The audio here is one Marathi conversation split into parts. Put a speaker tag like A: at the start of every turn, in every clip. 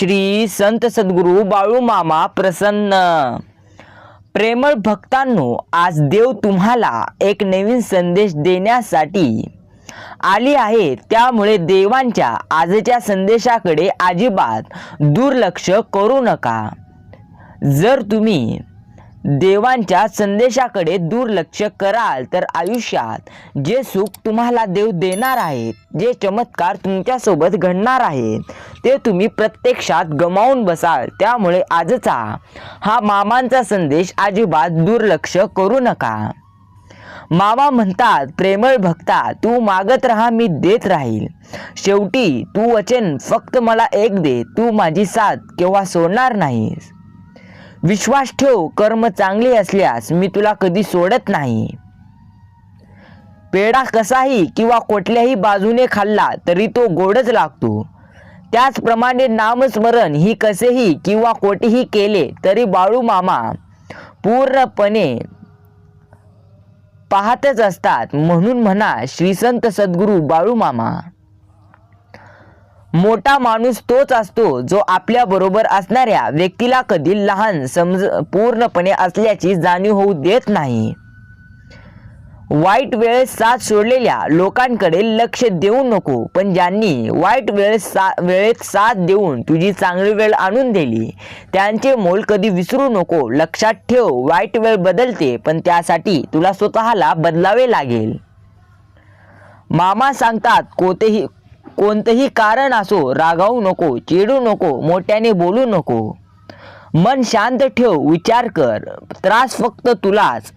A: श्री संत सद्गुरू बाळू मामा प्रसन्न. प्रेमळ भक्तांनो आज देव तुम्हाला एक नवीन संदेश देण्यासाठी आली आहे. त्यामुळे देवांच्या आजच्या संदेशाकडे अजिबात दुर्लक्ष करू नका. जर तुम्ही देवांच्या संदेशाकडे दुर्लक्ष कराल तर आयुष्यात जे सुख तुम्हाला देव देणार आहेत जे चमत्कार तुमच्यासोबत घडणार आहेत ते तुम्ही प्रत्यक्षात गमावून बसाल त्यामुळे आजचा हा मामांचा संदेश अजिबात दुर्लक्ष करू नका. मामा म्हणतात प्रेमळ भक्ता तू मागत राहा मी देत राहील. शेवटी तू वचन फक्त मला एक दे तू माझी साथ केव्हा सोडणार नाहीस. विश्वास ठेव कर्म चांगले असल्यास मी तुला कधी सोडत नाही. पेढा कसाही किंवा कुठल्याही बाजूने खाल्ला तरी तो गोडच लागतो. त्याचप्रमाणे नामस्मरण ही कसेही किंवा कोठेही केले तरी बाळू मामा पूर्णपणे पाहतच असतात म्हणून म्हणा श्रीसंत सद्गुरू बाळू मामा. मोठा माणूस तोच असतो जो आपल्या बरोबर असणाऱ्या व्यक्तीला कधी लहान समज पूर्णपणे असल्याची जाणीव होऊ देत नाही. वाईट वेळ साथ सोडलेल्या लोकांकडे लक्ष देऊ नको पण ज्यांनी वाईट वेळ सा वेळेत साथ देऊन तुझी चांगली वेळ आणून दिली त्यांचे मोल कधी विसरू नको. लक्षात ठेव वाईट वेळ बदलते पण त्यासाठी तुला स्वतःला बदलावे लागेल. मामा सांगतात कोतेही कोणतंही कारण असो रागावू नको चिडू नको मोठ्याने बोलू नको. मन शांत ठेव विचार कर. त्रास फक्त तुलाच.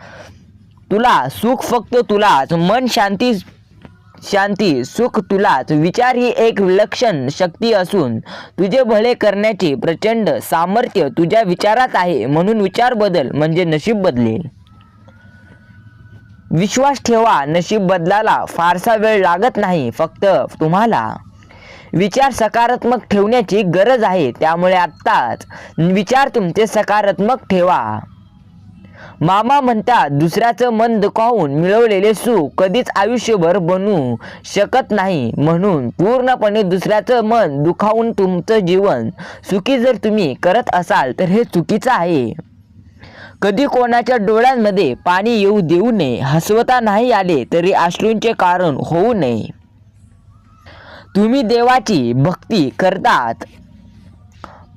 A: तुला सुख फक्त तुलाच. मन शांती शांती सुख तुलाच. विचार ही एक विलक्षण शक्ती असून तुझे भले करण्याचे प्रचंड सामर्थ्य तुझ्या विचारात आहे म्हणून विचार बदल म्हणजे नशीब बदलेल. विश्वास ठेवा नशीब बदलाला फारसा वेळ लागत नाही फक्त तुम्हाला. विचार सकारात्मक ठेवण्याची गरज आहे त्यामुळे आत्ताच विचार तुमचे सकारात्मक ठेवा. मामा म्हणतात दुसऱ्याचं मन दुखावून मिळवलेले सुख कधीच आयुष्यभर बनू शकत नाही म्हणून पूर्णपणे दुसऱ्याचं मन दुखावून तुमचं जीवन सुखी जर तुम्ही करत असाल तर हे चुकीचं आहे. कधी कोणाच्या डोळ्यांमध्ये पाणी येऊ देऊ नये हसवता नाही आले तरी अश्रूंचे कारण होऊ नये. तुम्ही देवाची भक्ती करतात.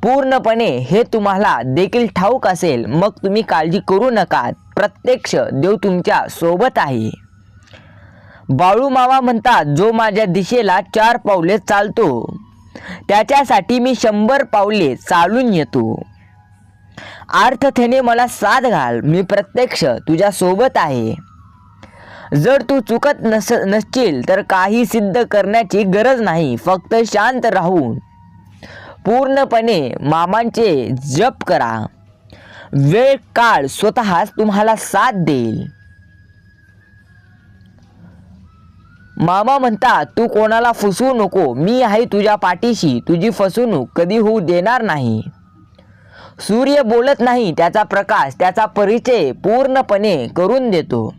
A: पूर्णपणे हे तुम्हाला देखील ठाऊक असेल मग तुम्ही काळजी करू नका. प्रत्यक्ष देव तुमच्यासोबत आहे. बाळू मामा म्हणतात जो माझ्या दिशेला चार पावले चालतो त्याच्यासाठी मी शंभर पावले चालून येतो. अर्थतेने मला साथ घाल. मी प्रत्यक्ष तुझ्या सोबत आहे. जर तू चुकत नस नसशील तर काही सिद्ध करण्याची गरज नाही. फक्त शांत राहून पूर्णपणे मामांचे जप करा. वेळ काळ स्वतःच तुम्हाला साथ देईल. मामा म्हणतात तू कोणाला फसवू नको. मी आहे तुझ्या पाठीशी. तुझी फसवणूक कधी होऊ देणार नाही. सूर्य बोलत नाही त्याचा प्रकाश त्याचा परिचय पूर्णपणे करून देतो.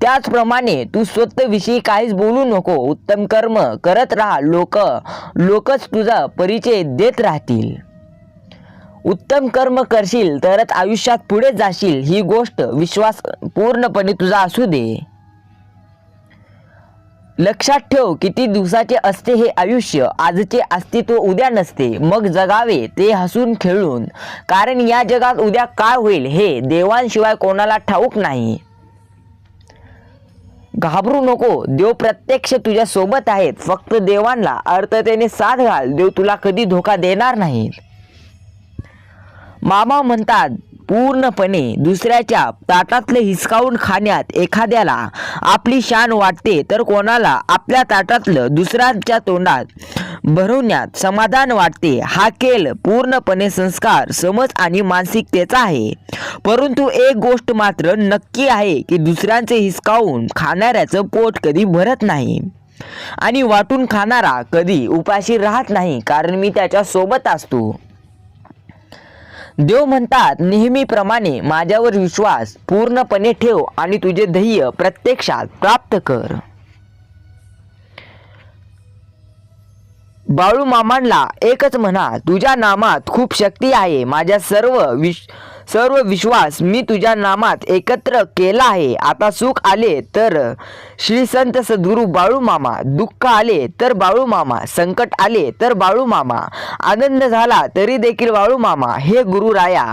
A: त्याचप्रमाणे तू स्वतःविषयी काहीच बोलू नको उत्तम कर्म करत राहा लोक लोकच तुझा परिचय देत राहतील. उत्तम कर्म करशील तरच आयुष्यात पुढे जाशील ही गोष्ट विश्वास पूर्णपणे तुझा असू दे. लक्षात ठेव किती दिवसाचे असते हे आयुष्य आजचे अस्तित्व उद्या नसते. मग जगावे ते हसून खेळून. कारण या जगात उद्या काय होईल हे देवांशिवाय कोणाला ठाऊक नाही. घाबरू नको देव प्रत्यक्ष तुझ्या सोबत आहेत. फक्त देवांना अर्थतेने साथ घाल देव तुला कधी धोका देणार नाही. मामा म्हणतात पूर्णपणे दुसऱ्याच्या ताटातले हिसकावून खाण्यात एखाद्याला आपली शान वाटते तर कोणाला आपल्या ताटातलं दुसऱ्यांच्या तोंडात भरवण्यात समाधान वाटते. हा केल पूर्णपणे संस्कार समज आणि मानसिकतेचा आहे. परंतु एक गोष्ट मात्र नक्की आहे की दुसऱ्यांचे हिसकावून खाणाऱ्याचं पोट कधी भरत नाही आणि वाटून खाणारा कधी उपाशी राहत नाही कारण मी त्याच्या सोबत असतो. देव म्हणतात नेहमीप्रमाणे माझ्यावर विश्वास पूर्णपणे ठेव आणि तुझे ध्येय प्रत्यक्षात प्राप्त कर. बाळू मामांना एकच म्हणा तुझ्या नामात खूप शक्ती आहे. माझ्या सर्व विश सर्व विश्वास मी तुझ्या नामात एकत्र केला आहे. आता सुख आले तर श्री संत सद्गुरू बाळू मामा दुःख आले तर बाळू मामा संकट आले तर बाळू मामा आनंद झाला तरी देखील बाळू मामा हे गुरु राया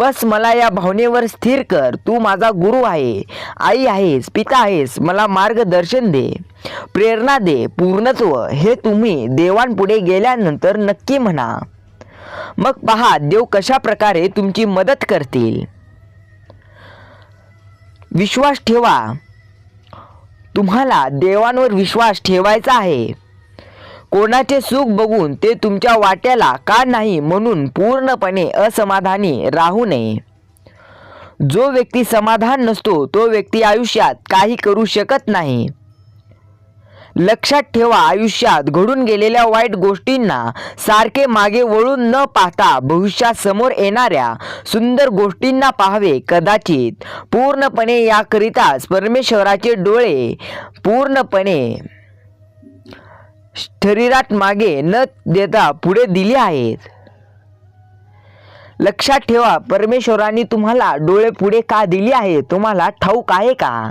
A: बस मला या भावनेवर स्थिर कर तू माझा गुरु आहे आई आहेस पिता आहेस मला मार्गदर्शन दे प्रेरणा दे पूर्णत्व हे तुम्ही देवांपुढे गेल्यानंतर नक्की म्हणा. मग पहा देव कशा प्रकारे तुमची मदत करतील. विश्वास ठेवा. तुम्हाला देवांवर विश्वास ठेवायचा आहे. कोणाचे सुख बघून ते तुमच्या वाट्याला का नाही म्हणून पूर्णपणे असमाधानी राहू नये. जो व्यक्ती समाधान नसतो तो व्यक्ती आयुष्यात काही करू शकत नाही. लक्षात ठेवा आयुष्यात घडून गेलेल्या वाईट गोष्टींना सारखे मागे वळून न पाहता भविष्यात समोर येणाऱ्या सुंदर गोष्टींना पाहावे. कदाचित पूर्णपणे याकरिताच परमेश्वराचे डोळे पूर्णपणे शरीरात मागे न देता पुढे दिले आहेत. लक्षात ठेवा परमेश्वराने तुम्हाला डोळे पुढे का दिले आहे तुम्हाला ठाऊक आहे का?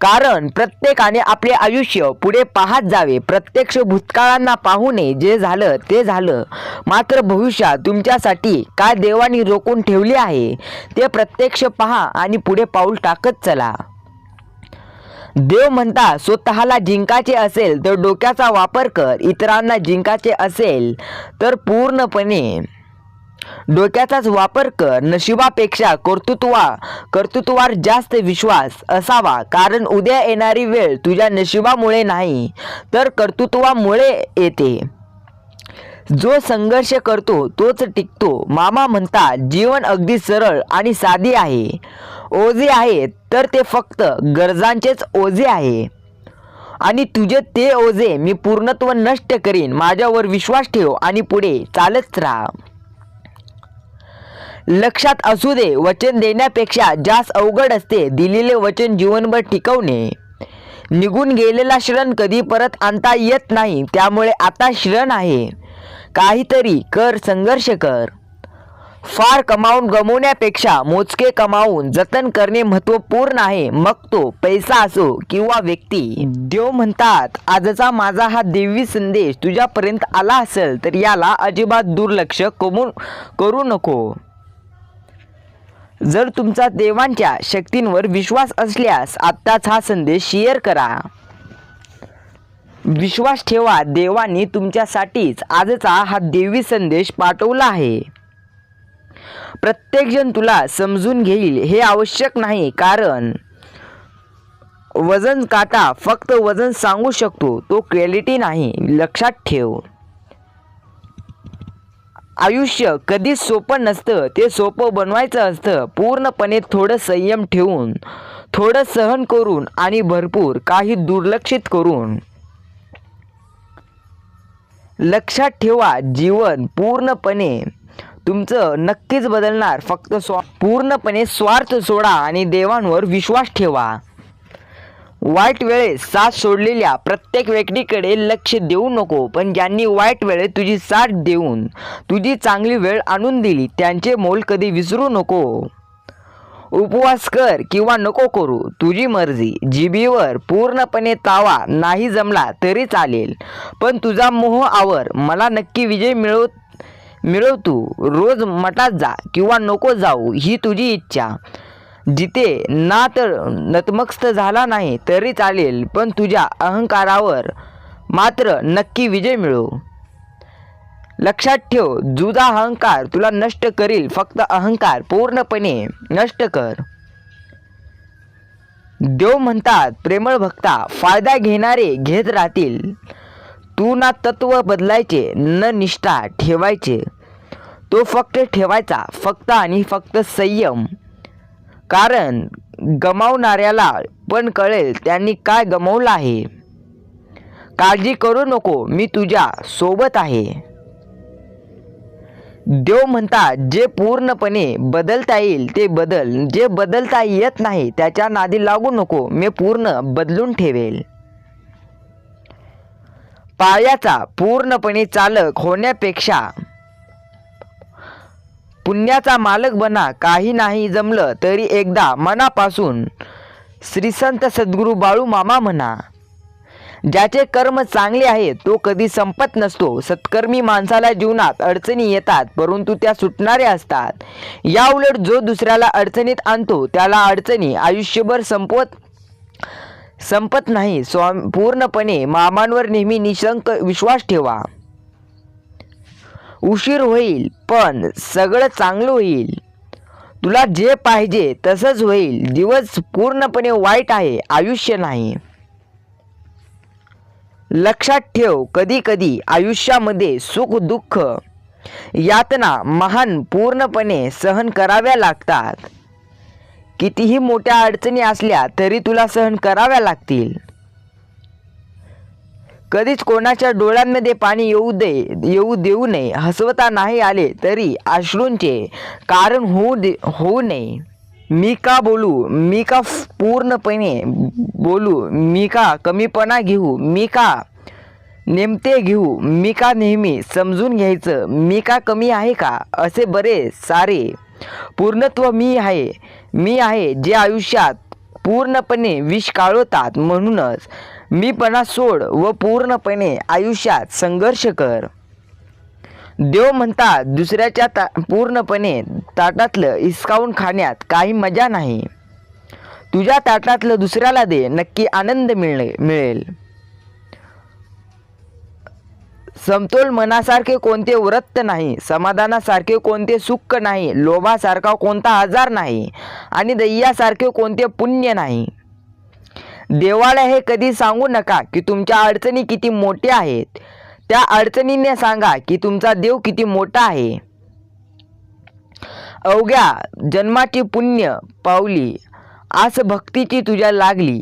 A: कारण प्रत्येकाने आपले आयुष्य पुढे पाहत जावे. प्रत्यक्ष भूतकाळांना पाहू नये. जे झालं ते झालं. मात्र भविष्यात तुमच्यासाठी काय देवानी रोखून ठेवले आहे ते प्रत्यक्ष पहा आणि पुढे पाऊल टाकत चला. देव म्हणता स्वतःला जिंकाचे असेल तर डोक्याचा वापर कर. इतरांना जिंकाचे असेल तर पूर्णपणे डोक्याचाच वापर कर. नशिबापेक्षा कर्तृत्वा कर्तृत्वावर जास्त विश्वास असावा. कारण उद्या येणारी वेळ तुझ्या नशिबामुळे नाही तर कर्तृत्वामुळे येते. जो संघर्ष करतो तोच टिकतो. मामा म्हणतात जीवन अगदी सरळ आणि साधी आहे. ओझे आहे तर ते फक्त गरजांचेच ओझे आहे. आणि तुझे ते ओझे मी पूर्णत्व नष्ट करीन. माझ्यावर विश्वास ठेव आणि पुढे चालत राहा. लक्षात असू दे वचन देण्यापेक्षा जास्त अवघड असते दिलेले वचन जीवनभर टिकवणे. निघून गेलेला शरण कधी परत आणता येत नाही त्यामुळे आता शरण आहे. काहीतरी कर संघर्ष कर. फार कमावून गमवण्यापेक्षा मोजके कमावून जतन करणे महत्त्वपूर्ण आहे. मग तो पैसा असो किंवा व्यक्ती. देव म्हणतात आजचा माझा हा देवी संदेश तुझ्यापर्यंत आला असेल तर याला अजिबात दुर्लक्ष कमू करू नको. जर तुमचा देवांच्या शक्तींवर विश्वास असल्यास आत्ताच हा संदेश शेअर करा. विश्वास ठेवा देवानी तुमच्यासाठीच आजचा हा देवी संदेश पाठवला आहे. प्रत्येकजण तुला समजून घेईल हे आवश्यक नाही कारण वजन काटा फक्त वजन सांगू शकतो तो क्वालिटी नाही लक्षात ठेव. आयुष्य कधीच सोपं नसतं. ते सोपं बनवायचं असतं. पूर्णपणे थोडं संयम ठेवून थोडं सहन करून आणि भरपूर काही दुर्लक्षित करून. लक्षात ठेवा जीवन पूर्णपणे तुमचं नक्कीच बदलणार. फक्त स्वा पूर्णपणे स्वार्थ सोडा आणि देवांवर विश्वास ठेवा. वाईट वेळेत साथ सोडलेल्या प्रत्येक व्यक्तीकडे लक्ष देऊ नको. पण ज्यांनी वाईट वेळेत तुझी साथ देऊन तुझी चांगली वेळ आणून दिली त्यांचे मोल कधी विसरू नको. उपवास कर किंवा नको करू तुझी मर्जी. जिबीवर पूर्णपणे तावा नाही जमला तरी चालेल. पण तुझा मोह आवर. मला नक्की विजय मिळव मिळव तू. रोज मठात जा किंवा नको जाऊ ही तुझी इच्छा. जिथे ना तर नतमस्त झाला नाही तरी चालेल पण तुझ्या अहंकारावर मात्र नक्की विजय मिळव लक्षात ठेव जुदा अहंकार तुला नष्ट करील फक्त अहंकार पूर्णपणे नष्ट कर. देव म्हणतात प्रेमळ भक्ता फायदा घेणारे घेत राहतील. तू ना तत्व बदलायचे न निष्ठा ठेवायचे. तो फक्त ठेवायचा फक्त आणि फक्त संयम. कारण गमावणाऱ्याला पण कळेल त्यांनी काय गमावलं आहे. काळजी करू नको मी तुझ्या सोबत आहे. देव म्हणतात जे पूर्णपणे बदलता येईल ते बदल. जे बदलता येत नाही त्याच्या नादी लागू नको मी पूर्ण बदलून ठेवेल. पायाचा पूर्णपणे चालक होण्यापेक्षा पुण्याचा मालक बना काही नाही जमलं तरी एकदा मनापासून श्रीसंत सद्गुरू बाळू मामा म्हणा. ज्याचे कर्म चांगले आहे तो कधी संपत नसतो. सत्कर्मी माणसाला जीवनात अडचणी येतात परंतु त्या सुटणाऱ्या असतात. या उलट जो दुसऱ्याला अडचणीत आणतो त्याला अडचणी आयुष्यभर संपवत संपत नाही. स्वाम पूर्णपणे मामांवर नेहमी निशंक विश्वास ठेवा. उशीर होईल पण सगळं चांगलं होईल. तुला जे पाहिजे तसंच होईल. दिवस पूर्णपणे वाईट आहे आयुष्य नाही. लक्षात ठेव कधी कधी आयुष्यामध्ये सुख दुःख यातना महान पूर्णपणे सहन कराव्या लागतात. कितीही मोठ्या अडचणी असल्या तरी तुला सहन कराव्या लागतील. कधीच कोणाच्या डोळ्यांमध्ये पाणी येऊ दे येऊ देऊ नये हसवता नाही आले तरी अश्रूंचे कारण होऊ दे होऊ नये. मी का बोलू? मी का पूर्णपणे बोलू? मी का कमीपणा घेऊ? मी का नेमते घेऊ? मी का नेहमी समजून घ्यायचं? मी का कमी आहे का? असे बरे सारे पूर्णत्व मी आहे. मी आहे जे आयुष्यात पूर्णपणे विष काळवतात म्हणूनच मीपणा सोड व पूर्णपणे आयुष्यात संघर्ष कर. देव म्हणतात दुसऱ्याच्या ता पूर्णपणे ताटातलं हिसकावून खाण्यात काही मजा नाही. तुझ्या ताटातलं दुसऱ्याला दे नक्की आनंद मिळणे मिळेल. समतोल मनासारखे कोणते व्रत नाही समाधानासारखे कोणते सुख नाही लोभासारखा कोणता आजार नाही आणि दैयासारखे कोणते पुण्य नाही. देवाला हे कधी सांगू नका की तुमच्या अडचणी किती मोठ्या आहेत. त्या अडचणीने सांगा की तुमचा देव किती मोठा आहे. अवघ्या जन्माची पुण्य पावली आस भक्तीची तुझ्या लागली.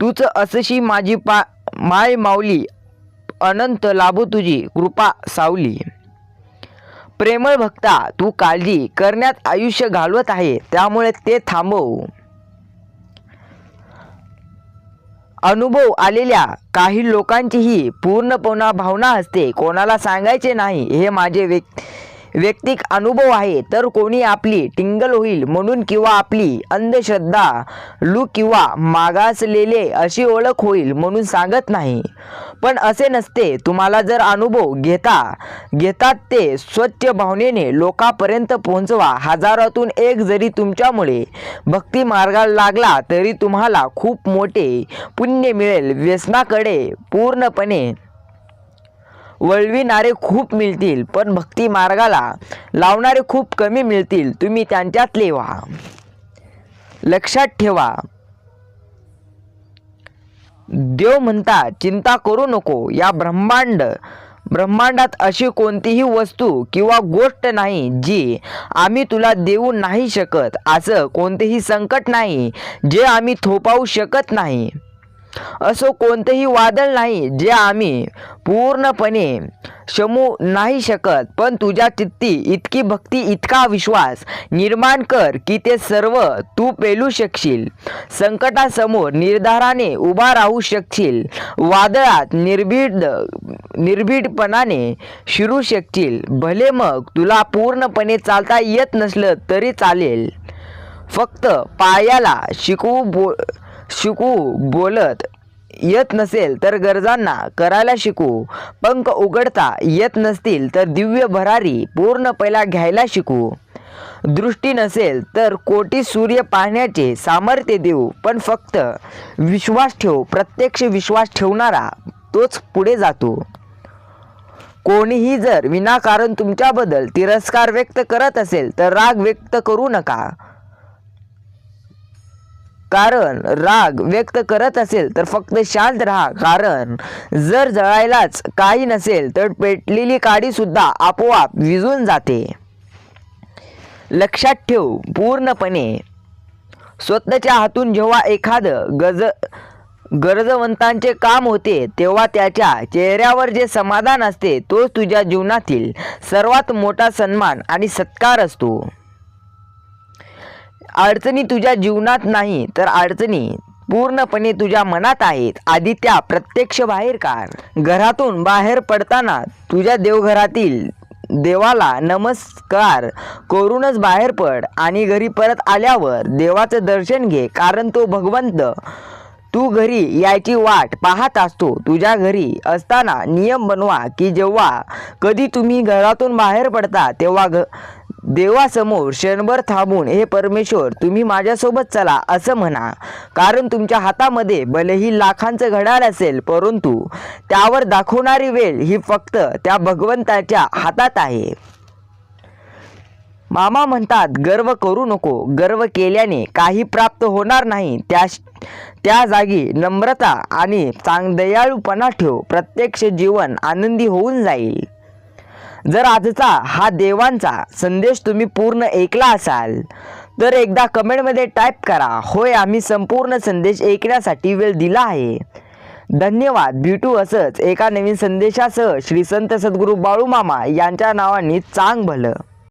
A: तूच असशी माझी पा माय माऊली अनंत लाभू तुझी कृपा सावली. प्रेमळ भक्ता तू काळजी करण्यात आयुष्य घालवत आहे त्यामुळे ते थांबव. अनुभव आलेल्या काही लोकांचीही पूर्णपणा भावना असते. कोणाला सांगायचे नाही हे माझे व्यक्ती वैयक्तिक अनुभव आहे तर कोणी आपली टिंगल होईल म्हणून किंवा आपली अंधश्रद्धा लू किंवा मागासलेले अशी ओळख होईल म्हणून सांगत नाही. पण असे नसते. तुम्हाला जर अनुभव घेता घेतात ते स्वच्छ भावनेने लोकांपर्यंत पोहोचवा. हजारातून एक जरी तुमच्यामुळे भक्ती मार्गाला लागला तरी तुम्हाला खूप मोठे पुण्य मिळेल. व्यसनाकडे पूर्णपणे वळविणारे खूप मिळतील पण भक्ती मार्गाला लावणारे खूप कमी मिळतील. तुम्ही त्यांच्यातले व्हा. लक्षात ठेवा. देव म्हणतात चिंता करू नको. या ब्रह्मांड ब्रह्मांडात अशी कोणतीही वस्तू किंवा गोष्ट नाही जी आम्ही तुला देऊ नाही शकत. असं कोणतेही संकट नाही जे आम्ही थोपावू शकत नाही. असं कोणतंही वादळ नाही जे आम्ही पूर्णपणे शमू नाही शकत पण तुझ्या चित्ती इतकी भक्ती इतका विश्वास निर्माण कर की ते सर्व तू पेलू शकशील. संकटासमोर निर्धाराने उभा राहू शकशील. वादळात निर्भीड निर्भीडपणाने शिरू शकशील. भले मग तुला पूर्णपणे चालता येत नसलं तरी चालेल. फक्त पायाला शिकवू बो शिकू बोलत येत नसेल तर गरजांना करायला शिकू. पंख उघडता येत नसतील तर दिव्य भरारी पूर्ण पहिला घ्यायला शिकू. दृष्टी नसेल तर कोटी सूर्य पाहण्याचे सामर्थ्य देऊ पण फक्त विश्वास ठेव प्रत्यक्ष विश्वास ठेवणारा तोच पुढे जातो. कोणीही जर विनाकारण तुमच्याबद्दल तिरस्कार व्यक्त करत असेल तर राग व्यक्त करू नका. कारण राग व्यक्त करत असेल तर फक्त शांत राहा. कारण जर जळायलाच काही नसेल तर पेटलेली काडी सुद्धा आपोआप विझून जाते. लक्षात ठेव पूर्णपणे. स्वतःच्या हातून जेव्हा एखादं गज गरजवंतांचे काम होते तेव्हा त्याच्या चेहऱ्यावर जे समाधान असते तोच तुझ्या जीवनातील सर्वात मोठा सन्मान आणि सत्कार असतो. अडचणी तुझ्या जीवनात नाही तर अडचणी पूर्णपणे तुझ्या मनात आहेत. आधी त्या प्रत्यक्ष बाहेर काढ घरातून बाहेर पडताना तुझ्या देवघरातील देवाला नमस्कार. करूनच बाहेर पड आणि घरी परत आल्यावर देवाचं दर्शन घे कारण तो भगवंत तू घरी यायची वाट पाहत असतो. तुझ्या घरी असताना नियम बनवा की जेव्हा कधी तुम्ही घरातून बाहेर पडता तेव्हा घ देवासमोर क्षणभर थांबून हे परमेश्वर तुम्ही माझ्यासोबत चला असं म्हणा. कारण तुमच्या हातामध्ये भलेही लाखांचं घड्याळ असेल परंतु त्यावर दाखवणारी वेळ ही फक्त त्या भगवंताच्या हातात आहे. मामा म्हणतात गर्व करू नको. गर्व केल्याने काही प्राप्त होणार नाही. त्या त्या जागी नम्रता आणि चांग दयाळूपणा ठेव. प्रत्यक्ष जीवन आनंदी होऊन जाईल. जर आजचा हा देवांचा संदेश तुम्ही पूर्ण ऐकला असाल तर एकदा कमेंटमध्ये टाईप करा होय आम्ही संपूर्ण संदेश ऐकण्यासाठी वेळ दिला आहे. धन्यवाद. भेटू असंच एका नवीन संदेशासह श्री संत सद्गुरू बाळूमामा यांच्या नावाने चांग भलं